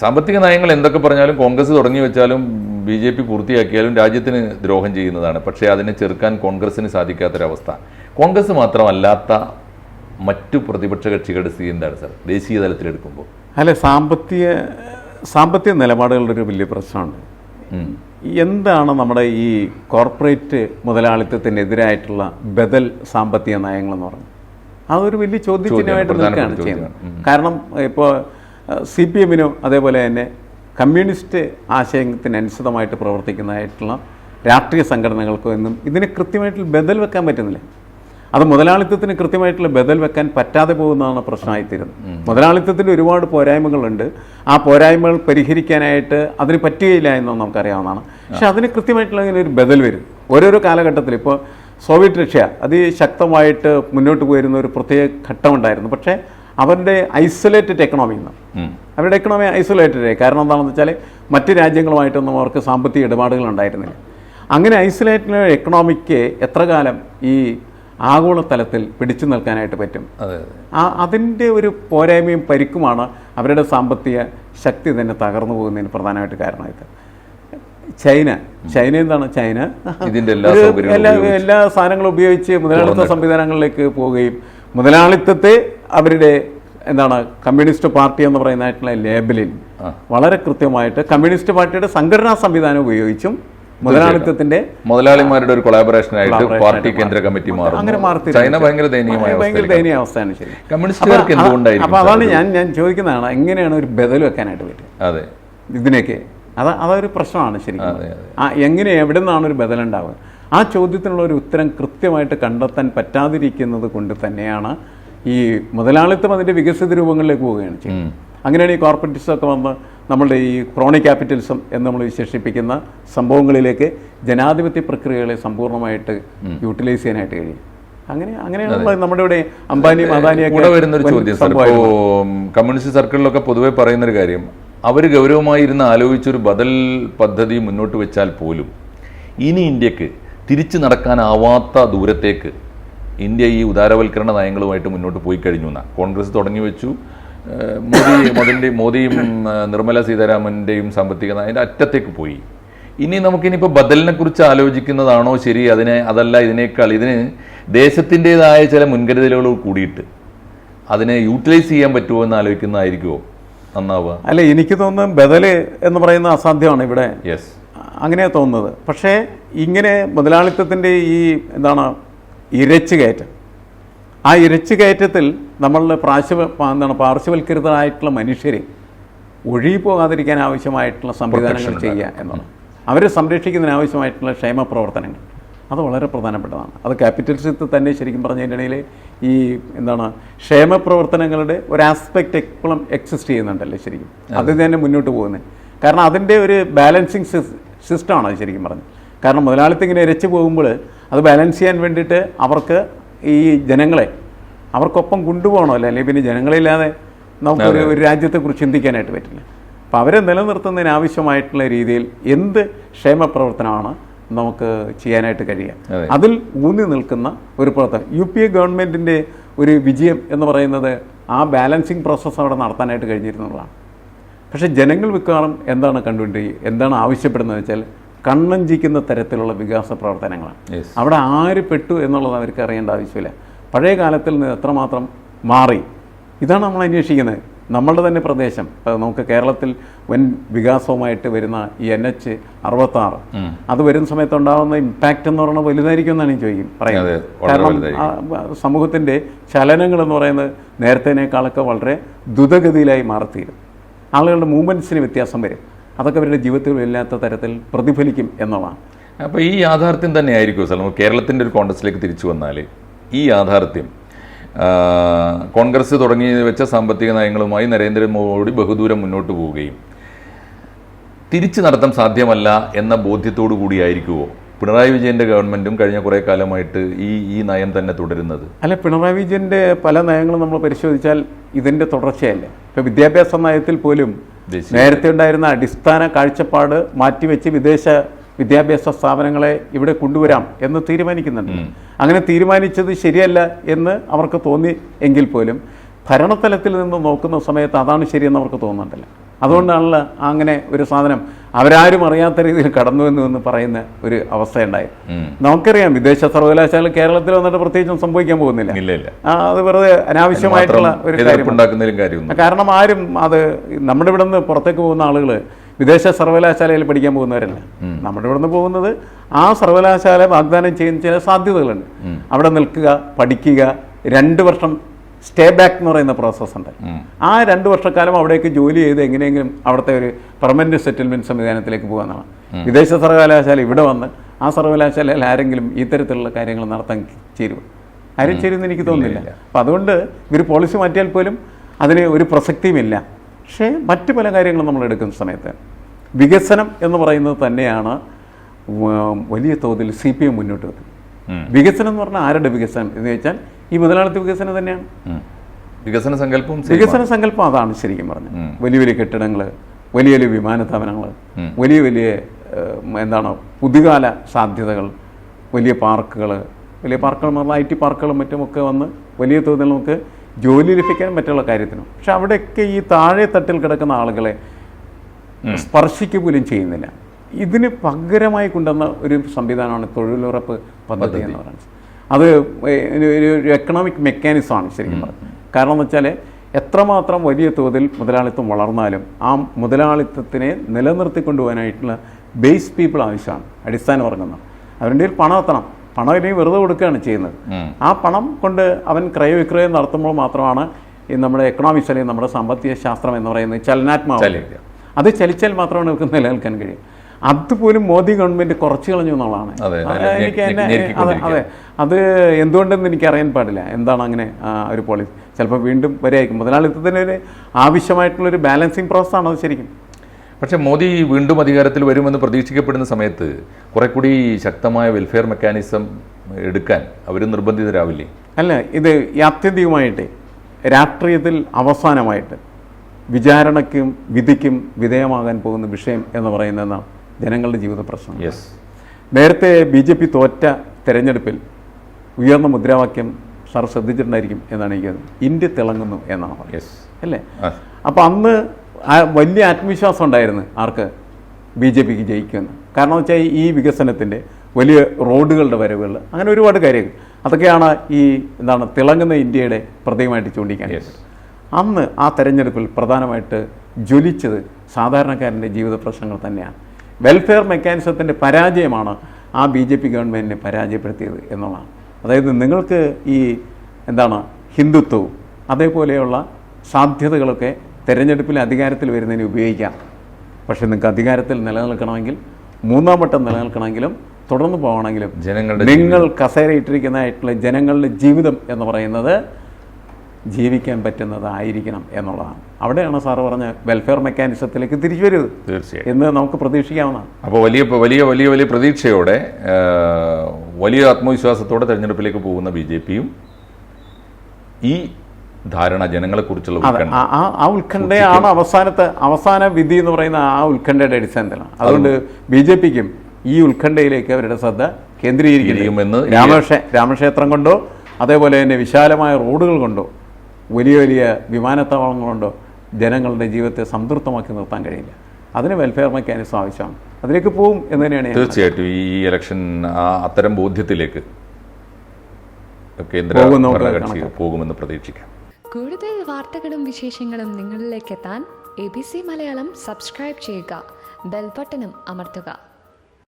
[SPEAKER 1] സാമ്പത്തിക നയങ്ങൾ എന്തൊക്കെ പറഞ്ഞാലും കോൺഗ്രസ് തുടങ്ങി വെച്ചാലും ബി ജെ പി പൂർത്തിയാക്കിയാലും രാജ്യത്തിന് ദ്രോഹം ചെയ്യുന്നതാണ്. പക്ഷേ അതിനെ ചെറുക്കാൻ കോൺഗ്രസ്സിന് സാധിക്കാത്തൊരവസ്ഥ. കോൺഗ്രസ് മാത്രമല്ലാത്ത മറ്റു പ്രതിപക്ഷ കക്ഷികളുടെ സ്ഥിതി എന്താണ് സാർ? ദേശീയ തലത്തിലെടുക്കുമ്പോൾ
[SPEAKER 2] അല്ല സാമ്പത്തിക സാമ്പത്തിക നിലപാടുകളുടെ ഒരു വലിയ
[SPEAKER 1] പ്രശ്നമാണ്
[SPEAKER 2] എന്താണ് നമ്മുടെ ഈ കോർപ്പറേറ്റ് മുതലാളിത്തത്തിനെതിരായിട്ടുള്ള ബദൽ സാമ്പത്തിക നയങ്ങളെന്ന് പറഞ്ഞു അതൊരു വലിയ ചോദ്യചിഹ്നമായിട്ട് നിൽക്കുകയാണ് ചെയ്യുന്നത്. കാരണം ഇപ്പോൾ സി പി എമ്മിനും അതേപോലെ തന്നെ കമ്മ്യൂണിസ്റ്റ് ആശയത്തിനനുസൃതമായിട്ട് പ്രവർത്തിക്കുന്നതായിട്ടുള്ള രാഷ്ട്രീയ സംഘടനകൾക്കോ എന്നും ഇതിന് കൃത്യമായിട്ടുള്ള ബദൽ വെക്കാൻ പറ്റുന്നില്ല? അത് മുതലാളിത്തത്തിന് കൃത്യമായിട്ടുള്ള ബദൽ വെക്കാൻ പറ്റാതെ പോകുന്നതാണ് പ്രശ്നമായിത്തീരുന്നത്. മുതലാളിത്തത്തിന് ഒരുപാട് പോരായ്മകളുണ്ട്. ആ പോരായ്മകൾ പരിഹരിക്കാനായിട്ട് അതിന് പറ്റുകയില്ല എന്ന് നമുക്കറിയാവുന്നതാണ്. പക്ഷെ അതിന് കൃത്യമായിട്ടുള്ള അങ്ങനെ ഒരു ബദൽ വരും. ഓരോരോ കാലഘട്ടത്തിൽ ഇപ്പോൾ സോവിയറ്റ് റഷ്യ അതിശക്തമായിട്ട് മുന്നോട്ട് പോയിരുന്ന ഒരു പ്രത്യേക ഘട്ടമുണ്ടായിരുന്നു. പക്ഷേ അവരുടെ ഐസൊലേറ്റഡ് എക്കണോമി എന്ന് അവരുടെ എക്കണോമി ഐസൊലേറ്റഡ് ആയി. കാരണം എന്താണെന്ന് വെച്ചാൽ മറ്റ് രാജ്യങ്ങളുമായിട്ടൊന്നും അവർക്ക് സാമ്പത്തിക ഇടപാടുകൾ ഉണ്ടായിരുന്നില്ല. അങ്ങനെ ഐസൊലേറ്റഡ് എക്കണോമിക്ക് എത്ര കാലം ഈ ആഗോള തലത്തിൽ പിടിച്ചു നിൽക്കാനായിട്ട് പറ്റും? ആ അതിന്റെ ഒരു പോരായ്മയും പരിക്കുമാണ് അവരുടെ സാമ്പത്തിക ശക്തി തന്നെ തകർന്നു പോകുന്നതിന് പ്രധാനമായിട്ട് കാരണമായിട്ട് ചൈന. ചൈന എന്താണ്? ചൈന
[SPEAKER 1] എല്ലാ
[SPEAKER 2] എല്ലാ സാധനങ്ങളും ഉപയോഗിച്ച് മുതലാളിത്ത സംവിധാനങ്ങളിലേക്ക് പോവുകയും മുതലാളിത്തത്തെ അവരുടെ എന്താണ് കമ്മ്യൂണിസ്റ്റ് പാർട്ടി എന്ന് പറയുന്നതായിട്ടുള്ള ലേബലിൽ വളരെ കൃത്യമായിട്ട് കമ്മ്യൂണിസ്റ്റ് പാർട്ടിയുടെ സംഘടനാ സംവിധാനം ഉപയോഗിച്ചും മുതലാളിത്തത്തിന്റെ
[SPEAKER 1] മുതലാളിമാരുടെ ഒരു കൊളാബറേഷൻ ആയിട്ട് പാർട്ടി കേന്ദ്ര കമ്മിറ്റി
[SPEAKER 2] മാറും അങ്ങനെ
[SPEAKER 1] ചൈന ഭയങ്കര ദയനീയമായ
[SPEAKER 2] ഭയങ്കര ദയനീയ അവസ്ഥയാണ് ശരി.
[SPEAKER 1] കമ്മ്യൂണിസ്റ്റുകാർക്ക്
[SPEAKER 2] അപ്പൊ
[SPEAKER 1] എന്തുകൊണ്ടായിരിക്കും
[SPEAKER 2] അതാണ് ഞാൻ ഞാൻ ചോദിക്കുന്നതാണ് എങ്ങനെയാണ് ഒരു ബദൽ വെക്കാനായിട്ട് പറ്റുക?
[SPEAKER 1] അതെ.
[SPEAKER 2] ഇതിനൊക്കെ അത് അതൊരു പ്രശ്നമാണ് ശരിക്കും ആ എങ്ങനെ എവിടെ നിന്നാണ് ഒരു ബദലുണ്ടാവുക ആ ചോദ്യത്തിനുള്ള ഒരു ഉത്തരം കൃത്യമായിട്ട് കണ്ടെത്താൻ പറ്റാതിരിക്കുന്നത് കൊണ്ട് തന്നെയാണ് ഈ മുതലാളിത്തം അതിന്റെ വികസിത രൂപങ്ങളിലേക്ക് പോവുകയാണ് ചെയ്യുന്നത് അങ്ങനെയാണ് ഈ കോർപ്പറേറ്റിസം ഒക്കെ വന്ന് നമ്മളുടെ ഈ ക്രോണി ക്യാപിറ്റലിസം എന്ന് നമ്മൾ വിശേഷിപ്പിക്കുന്ന സംഭവങ്ങളിലേക്ക് ജനാധിപത്യ പ്രക്രിയകളെ സമ്പൂർണമായിട്ട് യൂട്ടിലൈസ് ചെയ്യാനായിട്ട് കഴിയും. അങ്ങനെ അങ്ങനെയാണ് നമ്മുടെ ഇവിടെ അംബാനിയും അദാനി
[SPEAKER 1] കൂടെ വരുന്ന
[SPEAKER 2] ഒരു
[SPEAKER 1] ചോദ്യം കമ്മ്യൂണിസ്റ്റ് സർക്കിളിലൊക്കെ പൊതുവെ പറയുന്നൊരു കാര്യം അവർ ഗൗരവമായി ഇരുന്ന് ആലോചിച്ചൊരു ബദൽ പദ്ധതി മുന്നോട്ട് വെച്ചാൽ പോലും ഇനി ഇന്ത്യയ്ക്ക് തിരിച്ചു നടക്കാനാവാത്ത ദൂരത്തേക്ക് ഇന്ത്യ ഈ ഉദാരവൽക്കരണ നയങ്ങളുമായിട്ട് മുന്നോട്ട് പോയി കഴിഞ്ഞു എന്നാ. കോൺഗ്രസ് തുടങ്ങി വെച്ചു. മോദി മോദിന്റെ മോദിയും നിർമ്മല സീതാരാമന്റെയും സാമ്പത്തിക നയന്റെ അറ്റത്തേക്ക് പോയി. ഇനി നമുക്കിനിപ്പോൾ ബദലിനെ കുറിച്ച് ആലോചിക്കുന്നതാണോ ശരി? അതിനെ അതല്ല ഇതിനേക്കാൾ ഇതിന് ദേശത്തിന്റെതായ ചില മുൻകരുതലുകൾ കൂടിയിട്ട് അതിനെ യൂട്ടിലൈസ് ചെയ്യാൻ പറ്റുമോ എന്ന് ആലോചിക്കുന്നതായിരിക്കുമോ നന്നാവുക.
[SPEAKER 2] അല്ല എനിക്ക് തോന്നുന്നു ബദൽ എന്ന് പറയുന്ന അസാധ്യമാണ് ഇവിടെ.
[SPEAKER 1] യെസ്
[SPEAKER 2] അങ്ങനെ തോന്നുന്നത്. പക്ഷേ ഇങ്ങനെ മുതലാളിത്തത്തിന്റെ ഈ എന്താണ് ഇരച്ചു കയറ്റം. ആ ഇരച്ചു കയറ്റത്തിൽ നമ്മളുടെ പ്രാശ്വ എന്താണ് പാർശ്വവൽക്കൃതരായിട്ടുള്ള മനുഷ്യരെ ഒഴുകി പോകാതിരിക്കാൻ ആവശ്യമായിട്ടുള്ള സംവിധാനങ്ങൾ ചെയ്യുക എന്നുള്ളത്. അവരെ സംരക്ഷിക്കുന്നതിന് ആവശ്യമായിട്ടുള്ള ക്ഷേമ പ്രവർത്തനങ്ങൾ. അത് വളരെ പ്രധാനപ്പെട്ടതാണ്. അത് ക്യാപിറ്റലിസത്തിൽ തന്നെ ശരിക്കും പറഞ്ഞതിന്റെ ഈ എന്താണ് ക്ഷേമ പ്രവർത്തനങ്ങളുടെ ഒരു ആസ്പെക്റ്റ് എപ്പോഴും എക്സിസ്റ്റ് ചെയ്യുന്നുണ്ടല്ലേ ശരിക്കും. അത്. തന്നെ മുന്നോട്ട് പോകുന്നത്. കാരണം അതിന്റെ ഒരു ബാലൻസിങ് സിസ്റ്റമാണ് അത് ശരിക്കും പറഞ്ഞത്. കാരണം മുതലാളിത്തം ഇങ്ങനെ ഇരച്ചു പോകുമ്പോൾ അത് ബാലൻസ് ചെയ്യാൻ വേണ്ടിയിട്ട് അവർക്ക് ഈ ജനങ്ങളെ അവർക്കൊപ്പം കൊണ്ടുപോകണമല്ലോ അല്ലെങ്കിൽ പിന്നെ ജനങ്ങളില്ലാതെ നമുക്കൊരു ഒരു രാജ്യത്തെക്കുറിച്ച് ചിന്തിക്കാനായിട്ട് പറ്റില്ല. അപ്പോൾ അവരെ നിലനിർത്തുന്നതിന് ആവശ്യമായിട്ടുള്ള രീതിയിൽ എന്ത് ക്ഷേമ പ്രവർത്തനമാണ് നമുക്ക് ചെയ്യാനായിട്ട് കഴിയുക.
[SPEAKER 1] അതെ.
[SPEAKER 2] അതിൽ ഊന്നി നിൽക്കുന്ന ഒരു പ്രവർത്തനം യു പി എ ഗവൺമെന്റിന്റെ ഒരു വിജയം എന്ന് പറയുന്നത് ആ ബാലൻസിങ് പ്രോസസ്സ് അവിടെ നടത്താനായിട്ട് കഴിഞ്ഞിരുന്നതാണ് പക്ഷേ ജനങ്ങൾ മിക്കവാറും എന്താണ് കണ്ടുകൊണ്ടിരിക്കുക എന്താണ് ആവശ്യപ്പെടുന്നത് വെച്ചാൽ കണ്ണഞ്ചിക്കുന്ന തരത്തിലുള്ള വികാസ പ്രവർത്തനങ്ങളാണ്. അവിടെ ആര് പെട്ടു എന്നുള്ളത് അവർക്ക് അറിയേണ്ട ആവശ്യമില്ല. പഴയ കാലത്തിൽ നിന്ന് എത്രമാത്രം മാറി. ഇതാണ് നമ്മൾ അന്വേഷിക്കുന്നത്. നമ്മളുടെ തന്നെ പ്രദേശം. നമുക്ക് കേരളത്തിൽ വൻ വികാസവുമായിട്ട് വരുന്ന ഈ എൻ എച്ച് അറുപത്താറ്. അത് വരുന്ന സമയത്ത് ഉണ്ടാകുന്ന ഇമ്പാക്റ്റ് എന്ന് പറയുന്നത് വലുതായിരിക്കും എന്നാണ് ഞാൻ ചോദിക്കും പറയുന്നത്. കാരണം സമൂഹത്തിന്റെ സമൂഹത്തിന്റെ ചലനങ്ങൾ എന്ന് പറയുന്നത് നേരത്തേനേക്കാളൊക്കെ വളരെ ദ്രുതഗതിയിലായി മാറത്തീരും. ആളുകളുടെ മൂവ്മെന്റ്സിന് വ്യത്യാസം വരും. അതൊക്കെ അവരുടെ ജീവിതത്തിൽ ഇല്ലാത്ത തരത്തിൽ പ്രതിഫലിക്കും എന്നുള്ളതാണ്.
[SPEAKER 1] അപ്പോൾ ഈ യാഥാർത്ഥ്യം തന്നെ ആയിരിക്കും സാർ നമുക്ക് കേരളത്തിന്റെ ഒരു കോൺഗ്രസിലേക്ക് തിരിച്ചു വന്നാൽ ഈ യാഥാർത്ഥ്യം കോൺഗ്രസ് തുടങ്ങി വെച്ച സാമ്പത്തിക നയങ്ങളുമായി നരേന്ദ്രമോദി ബഹുദൂരം മുന്നോട്ട് പോവുകയും തിരിച്ചു നടത്താൻ സാധ്യമല്ല എന്ന ബോധ്യത്തോടു കൂടിയായിരിക്കുമോ പിണറായി വിജയന്റെ ഗവൺമെന്റും കഴിഞ്ഞ കുറേ കാലമായിട്ട് ഈ ഈ നയം തന്നെ തുടരുന്നത്.
[SPEAKER 2] അല്ല പിണറായി വിജയന്റെ പല നയങ്ങളും നമ്മൾ പരിശോധിച്ചാൽ ഇതിന്റെ തുടർച്ചയല്ലേ. ഇപ്പോൾ വിദ്യാഭ്യാസ നയത്തിൽ പോലും നേരത്തെ ഉണ്ടായിരുന്ന അടിസ്ഥാന കാഴ്ചപ്പാട് മാറ്റിവെച്ച് വിദേശ വിദ്യാഭ്യാസ സ്ഥാപനങ്ങളെ ഇവിടെ കൊണ്ടുവരാം എന്ന് തീരുമാനിക്കുന്നുണ്ട്. അങ്ങനെ തീരുമാനിച്ചത് ശരിയല്ല എന്ന് അവർക്ക് തോന്നി എങ്കിൽ പോലും ഭരണതലത്തിൽ നിന്ന് നോക്കുന്ന സമയത്ത് അതാണ് ശരിയെന്ന് അവർക്ക് തോന്നുന്നുണ്ടല്ലോ. അതുകൊണ്ടാണല്ലോ അങ്ങനെ ഒരു സാധനം. അവരാരും അറിയാത്ത രീതിയിൽ കടന്നു എന്ന് എന്ന് പറയുന്ന ഒരു അവസ്ഥയുണ്ടായി. നമുക്കറിയാം വിദേശ സർവകലാശാല കേരളത്തിൽ വന്നിട്ട് പ്രത്യേകിച്ചും സംഭവിക്കാൻ പോകുന്നില്ല. അത് വെറുതെ അനാവശ്യമായിട്ടുള്ള ഒരു
[SPEAKER 1] കാര്യം.
[SPEAKER 2] കാരണം ആരും അത് നമ്മുടെ ഇവിടെ നിന്ന് പുറത്തേക്ക് പോകുന്ന ആളുകൾ വിദേശ സർവകലാശാലയിൽ പഠിക്കാൻ പോകുന്നവരല്ല. നമ്മുടെ ഇവിടെ നിന്ന് പോകുന്നത് ആ സർവകലാശാല വാഗ്ദാനം ചെയ്യുന്ന ചില സാധ്യതകളുണ്ട്. അവിടെ നിൽക്കുക പഠിക്കുക രണ്ട് വർഷം സ്റ്റേ ബാക്ക് എന്ന് പറയുന്ന പ്രോസസ്സ് ഉണ്ട്. ആ രണ്ട് വർഷക്കാലം അവിടേക്ക് ജോലി ചെയ്ത് എങ്ങനെയെങ്കിലും അവിടുത്തെ ഒരു പെർമനന്റ് സെറ്റിൽമെന്റ് സംവിധാനത്തിലേക്ക് പോകാന്നാണ്. വിദേശ സർവകലാശാല ഇവിടെ വന്ന് ആ സർവകലാശാലയിൽ ആരെങ്കിലും ഇത്തരത്തിലുള്ള കാര്യങ്ങൾ നടത്താൻ ചേരുവ ആരും ചേരുമെന്ന് എനിക്ക് തോന്നുന്നില്ല. അപ്പം അതുകൊണ്ട് ഇവർ പോളിസി മാറ്റിയാൽ പോലും അതിന് ഒരു പ്രസക്തിയുമില്ല പക്ഷേ മറ്റ് പല കാര്യങ്ങളും നമ്മൾ എടുക്കുന്ന സമയത്ത് വികസനം എന്ന് പറയുന്നത് തന്നെയാണ് വലിയ തോതിൽ സി പി എം മുന്നോട്ട് വെക്കുന്നത്. വികസനം എന്ന് പറഞ്ഞാൽ ആരുടെ വികസനം എന്ന് വെച്ചാൽ ഈ മുതലാളിത്ത വികസനം തന്നെയാണ്.
[SPEAKER 1] വികസന സങ്കല്പം
[SPEAKER 2] വികസന സങ്കല്പം അതാണ് ശരിക്കും പറഞ്ഞത്. വലിയ വലിയ കെട്ടിടങ്ങൾ വലിയ വലിയ വിമാനത്താവനങ്ങൾ വലിയ വലിയ എന്താണ് പുതുകാല സാധ്യതകൾ വലിയ പാർക്കുകൾ വലിയ പാർക്കുകൾ പറഞ്ഞാൽ ഐ ടി പാർക്കുകളും മറ്റുമൊക്കെ വന്ന് വലിയ തോതിൽ നമുക്ക് ജോലി ലഭിക്കാൻ മറ്റുള്ള കാര്യത്തിനും. പക്ഷെ അവിടെയൊക്കെ ഈ താഴെ തട്ടിൽ കിടക്കുന്ന ആളുകളെ സ്പർശിക്കുക പോലും ചെയ്യുന്നില്ല. ഇതിന് പകരമായി കൊണ്ടുവന്ന ഒരു സംവിധാനമാണ് തൊഴിലുറപ്പ് പദ്ധതി. എന്ന് പറയുന്നത്. അത് ഒരു എക്കണോമിക് മെക്കാനിസമാണ് ശരിക്കും പറഞ്ഞത്. കാരണം എന്ന് വെച്ചാൽ എത്രമാത്രം വലിയ തോതിൽ മുതലാളിത്തം വളർന്നാലും ആ മുതലാളിത്തത്തിനെ നിലനിർത്തിക്കൊണ്ടുപോകാനായിട്ടുള്ള ബേസ് പീപ്പിൾ ആവശ്യമാണ് അടിസ്ഥാന വർഗങ്ങൾ അവരുടെ കയ്യിൽ പണം എത്തണം. പണം ഇല്ലെങ്കിൽ വെറുതെ കൊടുക്കുകയാണ് ചെയ്യുന്നത്. ആ പണം കൊണ്ട് അവൻ ക്രയവിക്രയം നടത്തുമ്പോൾ മാത്രമാണ് ഈ നമ്മുടെ എക്കണോമിക്സ് അല്ലെങ്കിൽ നമ്മുടെ സാമ്പത്തിക ശാസ്ത്രം എന്ന് പറയുന്നത് ചലനാത്മാവ്. അത് ചലിച്ചാൽ മാത്രമാണ് നമുക്ക് നിലനിൽക്കാൻ കഴിയും അതുപോലും മോദി ഗവൺമെന്റ് കുറച്ചു കളഞ്ഞു എന്നുള്ളതാണ് എനിക്ക് എന്നെ- അതെ. അതെ. എന്തുകൊണ്ടെന്ന് എനിക്ക് അറിയാൻ പാടില്ല. എന്താണ് അങ്ങനെ ഒരു പോളിസി ചിലപ്പോൾ വീണ്ടും വരെയായിരിക്കും. മുതലാളിത്തത്തിന് ഒരു ആവശ്യമായിട്ടുള്ളൊരു ബാലൻസിങ് പ്രോസസ് അത് ശരിക്കും.
[SPEAKER 1] പക്ഷെ മോദി വീണ്ടും അധികാരത്തിൽ വരുമെന്ന് പ്രതീക്ഷിക്കപ്പെടുന്ന സമയത്ത് കുറെ കൂടി ശക്തമായ വെൽഫെയർ മെക്കാനിസം എടുക്കാൻ അവർ നിർബന്ധിതരാവില്ലേ?
[SPEAKER 2] അല്ല ഇത് ആത്യന്തികമായിട്ട് രാഷ്ട്രീയത്തിൽ അവസാനമായിട്ട് വിചാരണയ്ക്കും വിധിക്കും വിധേയമാകാൻ പോകുന്ന വിഷയം എന്ന് പറയുന്നതാണ് ജനങ്ങളുടെ ജീവിത പ്രശ്നം
[SPEAKER 1] യെസ്
[SPEAKER 2] നേരത്തെ ബി ജെ പി തോറ്റ തെരഞ്ഞെടുപ്പിൽ ഉയർന്ന മുദ്രാവാക്യം സർ ശ്രദ്ധിച്ചിട്ടുണ്ടായിരിക്കും എന്നാണ് എനിക്ക് ഇന്ത്യ തിളങ്ങുന്നു എന്നാണ്
[SPEAKER 1] യെസ്
[SPEAKER 2] അല്ലേ. അപ്പോൾ അന്ന് വലിയ ആത്മവിശ്വാസം ഉണ്ടായിരുന്നു ആർക്ക് ബി ജെ പിക്ക് ജയിക്കുമെന്ന്. കാരണം വെച്ചാൽ ഈ വികസനത്തിന്റെ വലിയ റോഡുകളുടെ വരവുകൾ അങ്ങനെ ഒരുപാട് കാര്യങ്ങൾ. അതൊക്കെയാണ് ഈ എന്താണ് തിളങ്ങുന്ന ഇന്ത്യയുടെ പ്രതീകമായിട്ട് ചൂണ്ടിക്കാണിക്കുന്നത്. അന്ന് ആ തെരഞ്ഞെടുപ്പിൽ പ്രധാനമായിട്ട് ജ്വലിച്ചത് സാധാരണക്കാരന്റെ ജീവിത പ്രശ്നങ്ങൾ തന്നെയാണ്. വെൽഫെയർ മെക്കാനിസത്തിന്റെ പരാജയമാണ് ആ ബി ജെ പി ഗവൺമെന്റിനെ പരാജയപ്പെടുത്തിയത് എന്നുള്ളതാണ്. അതായത് നിങ്ങൾക്ക് ഈ എന്താണ് ഹിന്ദുത്വവും അതേപോലെയുള്ള സാധ്യതകളൊക്കെ തിരഞ്ഞെടുപ്പിൽ അധികാരത്തിൽ വരുന്നതിന് ഉപയോഗിക്കാം. പക്ഷേ നിങ്ങൾക്ക് അധികാരത്തിൽ നിലനിൽക്കണമെങ്കിൽ മൂന്നാം വട്ടം നിലനിൽക്കണമെങ്കിലും തുടർന്ന് പോകണമെങ്കിലും
[SPEAKER 1] ജനങ്ങളുടെ
[SPEAKER 2] നിങ്ങൾ കസേരയിട്ടിരിക്കുന്നതായിട്ടുള്ള ജനങ്ങളുടെ ജീവിതം എന്ന് പറയുന്നത് ജീവിക്കാൻ പറ്റുന്നതായിരിക്കണം എന്നുള്ളതാണ്. അവിടെയാണ് സാറ് പറഞ്ഞ വെൽഫെയർ മെക്കാനിസത്തിലേക്ക് തിരിച്ചു വരരുത്
[SPEAKER 1] തീർച്ചയായും.
[SPEAKER 2] എന്ന് നമുക്ക് പ്രതീക്ഷിക്കാവുന്നതാണ്.
[SPEAKER 1] അപ്പോൾ വലിയ വലിയ വലിയ വലിയ പ്രതീക്ഷയോടെ വലിയ ആത്മവിശ്വാസത്തോടെ തെരഞ്ഞെടുപ്പിലേക്ക് പോകുന്ന ബി ജെ പിയും ഈ ധാരണ ജനങ്ങളെക്കുറിച്ചുള്ള കുറിച്ചുള്ള
[SPEAKER 2] ആ- ഉത്കണ്ഠയാണ് അവസാനത്തെ അവസാന വിധി എന്ന് പറയുന്ന ആ ഉത്കണ്ഠയുടെ അടിസ്ഥാനത്തിലാണ്. അതുകൊണ്ട് ബി ജെ പിക്കും ഈ ഉത്കണ്ഠയിലേക്ക് അവരുടെ ശ്രദ്ധ
[SPEAKER 1] കേന്ദ്രീകരിക്കുകയും
[SPEAKER 2] കേന്ദ്രീകരിക്കുന്നു രാമക്ഷേ രാമക്ഷേത്രം കൊണ്ടോ അതേപോലെ തന്നെ വിശാലമായ റോഡുകൾ കൊണ്ടോ വലിയ വലിയ വിമാനത്താവളങ്ങൾ കൊണ്ടോ ജനങ്ങളുടെ ജീവിതത്തെ സംതൃപ്തമാക്കി നിർത്താൻ കഴിയില്ല. അതിന് വെൽഫെയർ മെക്കാനിസം ആവശ്യമാണ്. അതിലേക്ക് പോവും എന്ന് തന്നെയാണ്
[SPEAKER 1] തീർച്ചയായിട്ടും ഈ ഇലക്ഷൻ അത്തരം ബോധ്യത്തിലേക്ക് കേന്ദ്ര ഭരണകക്ഷി പോകുമെന്ന് പ്രതീക്ഷിക്കാം.
[SPEAKER 3] കൂടുതൽ വാർത്തകളും വിശേഷങ്ങളും നിങ്ങളിലേക്ക് എത്താൻ A B C Malayalam subscribe ചെയ്യുക. ബെൽബട്ടനും അമർത്തുക.